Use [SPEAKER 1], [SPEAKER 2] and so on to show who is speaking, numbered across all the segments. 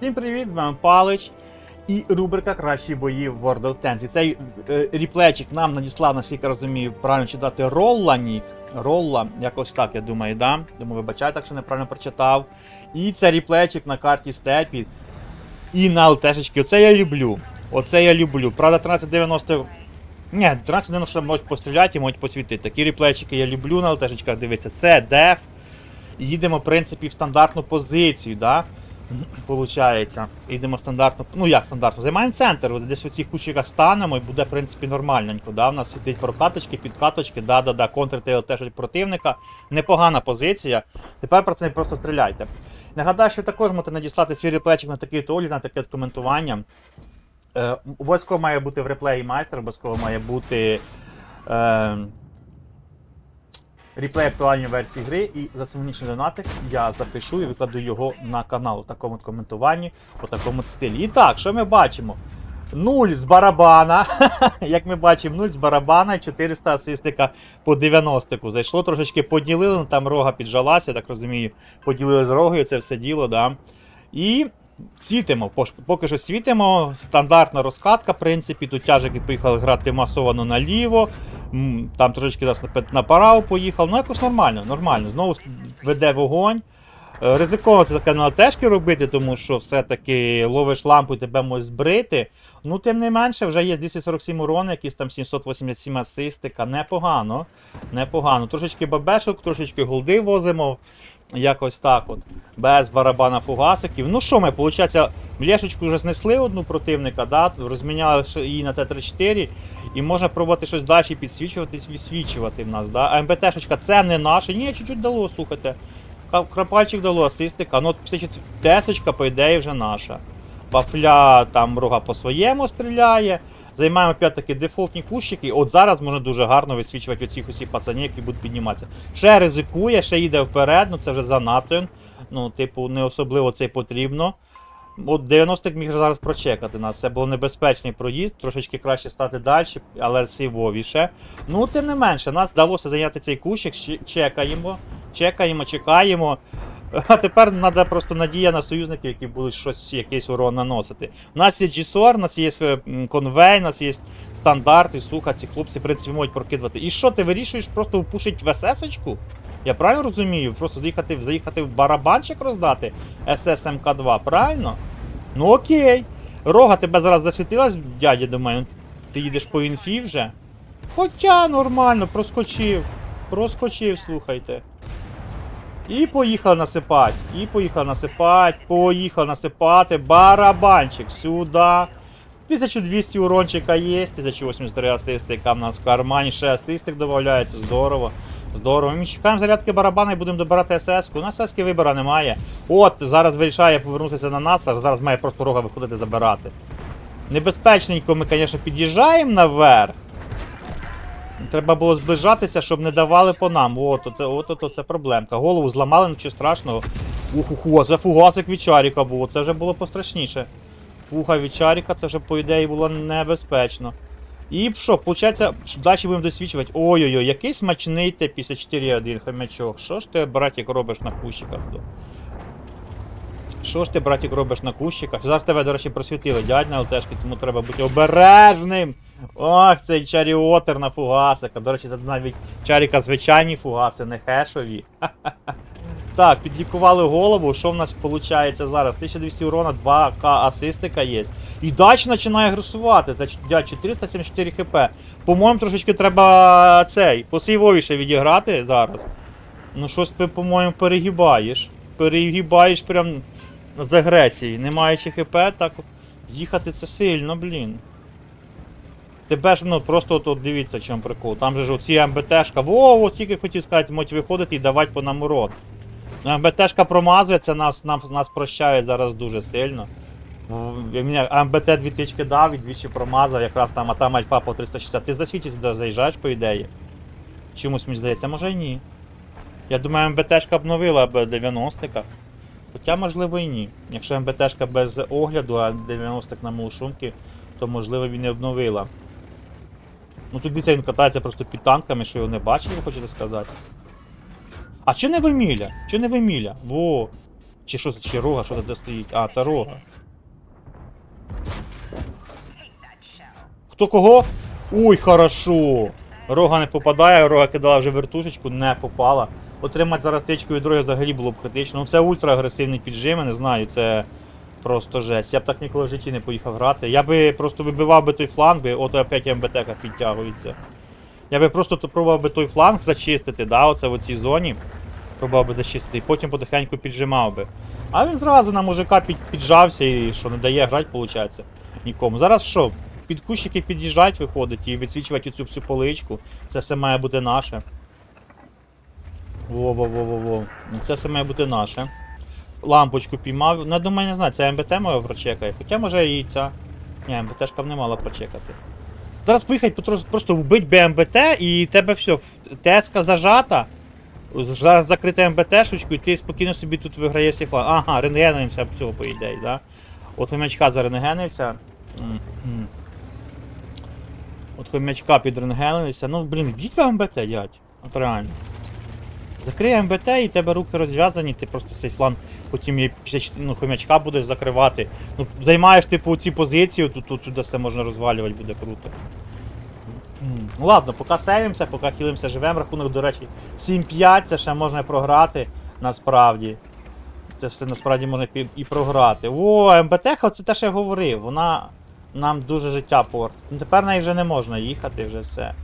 [SPEAKER 1] Всім привіт, з вами Палич і рубрика Кращі бої в World of Tanks. І цей е, ріплечик нам надіслав, наскільки розумію, правильно читати Ролла Нік. Ролла, якось так, я думаю, да. Тому вибачайте, якщо неправильно прочитав. І це ріплечик на карті Степі. І на ЛТшечки. Оце я люблю. Оце я люблю. Правда, 1390. Ні, 1390 можуть постріляти і можуть посвітити. Такі ріплечики я люблю на ЛТшечках дивитися. Це деф. Їдемо, в принципі, в стандартну позицію, да? Получається. Йдемо стандартно. Ну як стандартно? Займаємо центр, десь в цих кущиках станемо і буде, в принципі, нормальненько. Да? У нас світить прокаточки, підкаточки, да-да-да, контрити ЛТ противника. Непогана позиція. Тепер про це просто стріляйте. Нагадаю, що також можете надіслати свій реплечик на такий то на таке коментування. Е, обов'язково має бути в реплеї майстер, обов'язково має бути. Е, Реплей актуальної версії гри і за символічний донатик я запишу і викладу його на канал у такому коментуванні, у такому стилі. І так, що ми бачимо? Нуль з барабана. Як ми бачимо, 0 з барабана і 400 асистика по 90-ку. Зайшло трошечки поділили, ну там рога піджалася, я так розумію. Поділили з рогою це все діло, да. І світимо. Поки що світимо. Стандартна розкатка, в принципі. Тут тяжики поїхали грати масовано наліво. Там трошечки нас на- парау поїхав. Ну, якось нормально, нормально. Знову веде вогонь. Е, Ризиковано це таке на ЛТшки робити, тому що все-таки ловиш лампу і тебе можуть збрити. Ну, тим не менше, вже є 247 урон, якісь там 787 асистика. Непогано. Непогано. Трошечки бабешок, трошечки голди возимо. Якось так от. Без барабана фугасиків. Ну що ми, виходить, млешечку вже знесли одну противника, да? розміняли її на Т-34, і можна пробувати щось далі підсвічувати, відсвічувати в нас. Да? А МБТшечка це не наше. Ні, чуть-чуть дало, слухайте. Крапальчик дало асистика, ну тесочка, по ідеї, вже наша. Вафля там рога по своєму стріляє. Займаємо опять-таки дефолтні кущики. От зараз можна дуже гарно висвічувати оцих усіх пацанів, які будуть підніматися. Ще ризикує, ще йде вперед, ну це вже занадто. Ну, типу, не особливо це потрібно. От 90 міг зараз прочекати нас. Це був небезпечний проїзд, трошечки краще стати далі, але сейвовіше. Ну, тим не менше, нас вдалося зайняти цей кущик, чекаємо, чекаємо, чекаємо. А тепер треба просто надія на союзників, які будуть щось, якийсь урон наносити. У нас є GSOR, у нас є е, конвей, у нас є стандарти, суха, ці хлопці, в принципі, можуть прокидувати. І що ти вирішуєш просто впушить в СС-очку? Я правильно розумію? Просто заїхати, заїхати в барабанчик роздати ССМК2, правильно? Ну окей. Рога тебе зараз засвітилась, дядя, думаю, ти їдеш по інфі вже. Хоча нормально, проскочив. Проскочив, слухайте. І поїхав насипати. І поїхав насипати. Поїхав насипати. Барабанчик сюди. 1200 урончика є, 1083 асистика в нас в кармані, ще асистик додається, здорово. Здорово. Ми чекаємо зарядки барабана і будемо добирати СС-ку. У нас СС-ки вибора немає. От, зараз вирішає повернутися на нас, а зараз має просто рога виходити забирати. Небезпечненько ми, звісно, під'їжджаємо наверх. Треба було зближатися, щоб не давали по нам. От, оце, от, от, це проблемка. Голову зламали, нічого страшного. Уху, це фугасик від Чаріка був, це вже було пострашніше. Фуга від Чаріка, це вже, по ідеї, було небезпечно. І що, виходить, далі будемо досвідчувати. Ой-ой-ой, який смачний Т-54-1 хомячок. Що ж ти, братик, робиш на кущиках? Що ж ти, братик, робиш на кущиках? Зараз тебе, до речі, просвітили дядь на ЛТшки, тому треба бути обережним. Ох, цей чаріотер на фугасика. До речі, це навіть чаріка звичайні фугаси, не хешові. Так, підлікували голову. Що в нас виходить зараз? 1200 урона, 2к асистика є. І дач починає агресувати. Та ч- дядь, 474 хп. По-моєму, трошечки треба цей, посейвовіше відіграти зараз. Ну щось ти, по-моєму, перегибаєш. Перегибаєш прям з агресії. Не маючи хп, так їхати це сильно, блін. Тебе ж, ну просто от, от дивіться, чому прикол. Там же ж оці МБТшка. Во, тільки хотів сказати, можуть виходити і давати по нам урон. Ну, МБТшка промазується, нас, нас, нас прощають зараз дуже сильно. МБТ дві тички дав і двічі промазав, якраз там, а там альфа по 360. Ти засвіті сюди заїжджаєш, по ідеї. Чомусь мені здається, може і ні. Я думаю, МБТшка обновила б 90-ка. Хоча, можливо, і ні. Якщо МБТшка без огляду, а 90-к на малошумки, то можливо він не обновила. Ну тут дивіться, він катається просто під танками, що його не бачили, ви хочете сказати. А чи не виміля? Чи не виміля? Во. Чи що це, чи рога, що це стоїть? А, це рога. Хто кого? Ой, хорошо. Рога не попадає, рога кидала вже вертушечку, не попала. Отримати зараз тичку від роги взагалі було б критично. Ну це ультра агресивний піджим, не знаю, це просто жесть. Я б так ніколи в житті не поїхав грати. Я би просто вибивав би той фланг, би, ото опять МБТ підтягується. Я би просто то пробував би той фланг зачистити, да, оце в цій зоні. Пробував би зачистити, і потім потихеньку піджимав би. А він зразу на мужика під, піджався і що не дає грати, виходить, нікому. Зараз що? Під кущики під'їжджать, виходить, і відсвічувати цю всю поличку. Це все має бути наше. Во-во-во-во-во. Ну, Це все має бути наше. Лампочку піймав. Ну, я думаю, не знаю, це МБТ моє прочекає. Хоча може і ця. Ні, МБТшка не мала прочекати. Зараз поїхать потро- просто вбить БМБТ і тебе все, ТСК зажата. Зараз закрита МБТшечку, і ти спокійно собі тут виграєш цей флаг. Ага, рентгенимося б цього, по ідеї, да? От хомячка зарентгенився. От хомячка підрентгенився. Ну, блін, б'ють в МБТ, дядь. От реально. Закриє МБТ і тебе руки розв'язані, ти просто цей фланг потім ну, хомячка будеш закривати. Ну, займаєш типу ці позиції, тут, тут, тут все можна розвалювати, буде круто. Ну ладно, поки сейвимося, поки хілимося живем. Рахунок, до речі, 7-5, це ще можна програти насправді. Це все насправді можна і програти. О, МБТ, це те, що я говорив. Вона нам дуже життя портить. Ну тепер неї вже не можна їхати, вже все.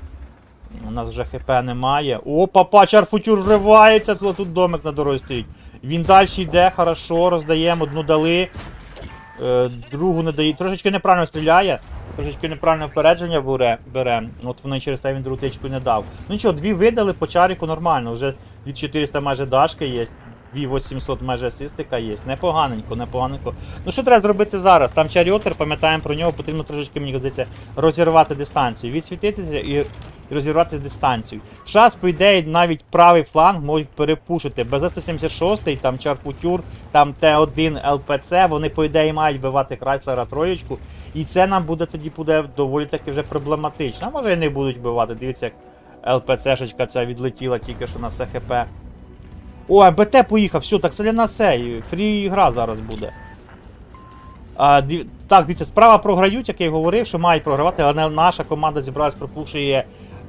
[SPEAKER 1] У нас вже ХП немає. О, папа, чарфутюр вривається, тут, тут домик на дорозі стоїть. Він далі йде, хорошо, роздаємо, одну дали. Е, другу не дає. Трошечки неправильно стріляє. Трошечки неправильне впередження бере. бере. От вони через те він другу тичку не дав. Ну нічого, дві видали по чаріку нормально. Вже 2400 майже дашки є. 2800 майже асистика є. Непоганенько, непоганенько. Ну що треба зробити зараз? Там чаріотер, пам'ятаємо про нього, потрібно трошечки, мені здається, розірвати дистанцію. Відсвітитися і і розірвати дистанцію. Шас, по ідеї, навіть правий фланг можуть перепушити. БЗ-176, там Чаркутюр, там Т1 ЛПЦ, вони, по ідеї, мають вбивати Крайслера троєчку. І це нам буде тоді буде доволі таки вже проблематично. А може і не будуть вбивати. Дивіться, як ЛПЦшечка ця відлетіла тільки що на все ХП. О, МБТ поїхав, все, так це для нас сей. Фрі гра зараз буде. А, диві- так, дивіться, справа програють, як я й говорив, що мають програвати, але наша команда зібралась, пропушує.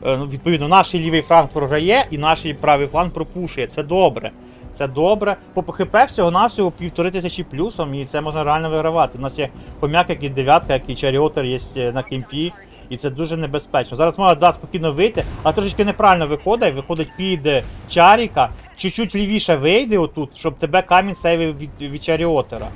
[SPEAKER 1] Е, Ну, відповідно, наш лівий фланг програє і наш правий фланг пропушує. Це добре. Це добре. По ХП всього-навсього півтори тисячі плюсом, і це можна реально вигравати. У нас є хомяк, як і дев'ятка, як і чаріотер є е, на кемпі. І це дуже небезпечно. Зараз можна да, спокійно вийти, а трошечки неправильно виходить, виходить під чаріка, чуть-чуть лівіше вийде отут, щоб тебе камінь сейвив від, від чаріотера.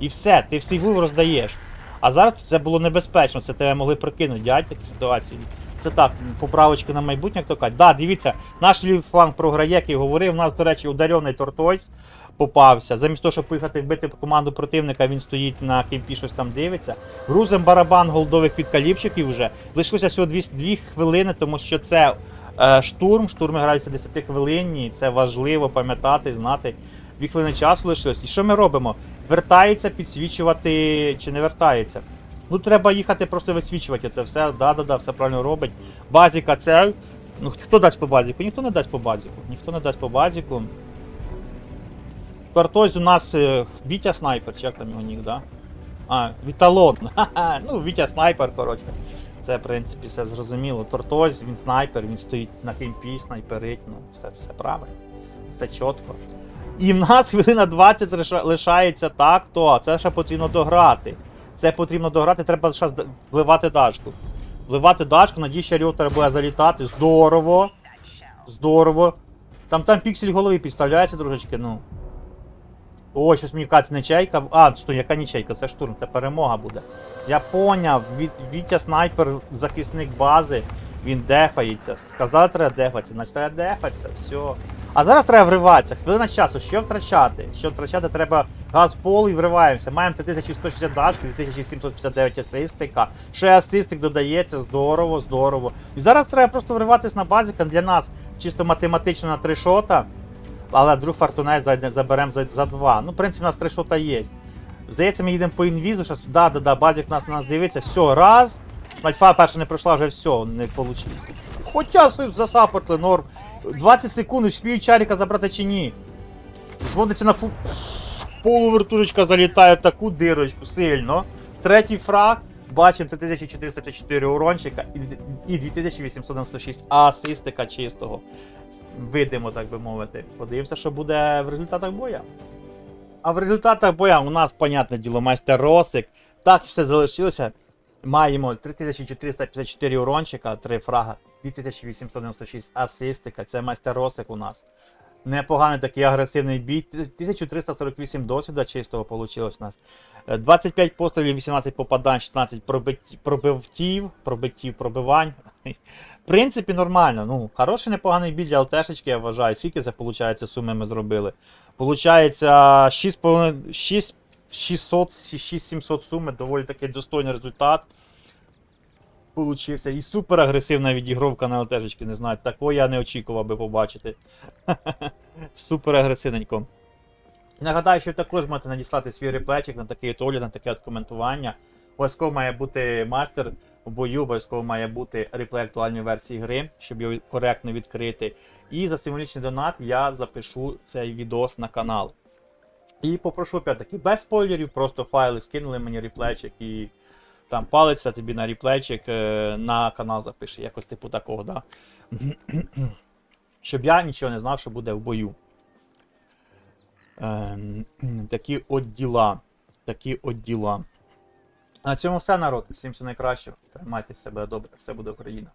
[SPEAKER 1] І все, ти вув роздаєш. А зараз це було небезпечно, це тебе могли прикинути, дядь, такі ситуації. Це так, поправочки на майбутнє, як то кажуть. Да, дивіться, наш лівий фланг програє, як і говорив. У нас, до речі, ударьоний тортойс попався. Замість того, щоб поїхати вбити команду противника, він стоїть на кемпі, щось там дивиться. Грузим барабан голдових підкаліпчиків вже. Лишилося всього 2, 2 хвилини, тому що це е, штурм. Штурми граються 10 хвилинні, це важливо пам'ятати, знати. Дві хвилини часу лишилось. І що ми робимо? Вертається підсвічувати чи не вертається? Ну, треба їхати просто висвічувати це все. Да-да-да, все правильно робить. Базіка це. Ну, хто дасть по базіку? Ніхто не дасть по базіку. Ніхто не дасть по базіку. Картозь у нас е, Вітя снайпер, чи як там його нік, да? А, Віталон. Ну, Вітя снайпер, коротше. Це, в принципі, все зрозуміло. Тортозь, він снайпер, він стоїть на кемпі, снайперить, ну, все, все правильно. Все чітко. І в нас хвилина 20 лишається так, то, це ще потрібно дограти. Це потрібно дограти, треба зараз вливати дашку. Вливати дашку, що Ріотер буде залітати. Здорово. Здорово. Там там піксель голови підставляється, дружечки, ну. О, щось мені кац не чайка. А, стой, яка не чайка, це штурм, це перемога буде. Я поняв, Віт- Вітя снайпер, захисник бази, він дефається. Сказали, треба дефатися, значить треба дефатися, все. А зараз треба вриватися, хвилина часу, що втрачати? Що втрачати, треба газ пол і вриваємося. Маємо 3160 дашки, 2759 асистика. Ще асистик додається, здорово, здорово. І зараз треба просто вриватися на базіка для нас чисто математично на три шота. Але вдруг фортунець заберемо за, за два. Ну, в принципі, у нас три шота є. Здається, ми їдемо по інвізу, зараз, да, да, да, базік нас на нас дивиться, все, раз. Мальфа перша не пройшла, вже все, не вийшло. Хоча засапортли, норм. 20 секунд, спіють чаріка забрати чи ні. Зводиться на фу. Полувертушечка залітає в таку дирочку сильно. Третій фраг. Бачимо 3454 урончика і і 2896 асистика чистого. Видимо, так би мовити. Подивимося, що буде в результатах боя. А в результатах боя у нас, понятне діло, майстер Росик. Так все залишилося. Маємо 3454 урончика, 3 фрага, 2896 асистика. Це майстер Росик у нас. Непоганий такий агресивний бій. 1348 досвіда чистого вийшло у нас. Е, 25 пострілів, 18 попадань, 16 пробиттів, пробивтів, пробиттів, пробивань. В принципі, нормально. Ну, хороший непоганий бій для ЛТшечки, я вважаю. Скільки це виходить, суми ми зробили? Получається 6,5 6 600, 6700 суми, доволі такий достойний результат. Получився. І супер агресивна відігровка на ЛТшечки, не знаю. Такого я не очікував би побачити. Супер агресивненько. І Нагадаю, що ви також можете надіслати свій реплечик на такий огляд, на таке от коментування. Обов'язково має бути мастер у бою, обов'язково має бути реплей актуальної версії гри, щоб його коректно відкрити. І за символічний донат я запишу цей відос на канал. І попрошу опять-таки, без спойлерів, просто файли скинули мені реплечик і там палиться тобі на реплечик е, на канал запиши. Якось типу такого, да? Щоб я нічого не знав, що буде в бою. Ем, такі от діла. Такі от діла. На цьому все, народ. Всім все найкраще. Тримайте себе добре, все буде Україна.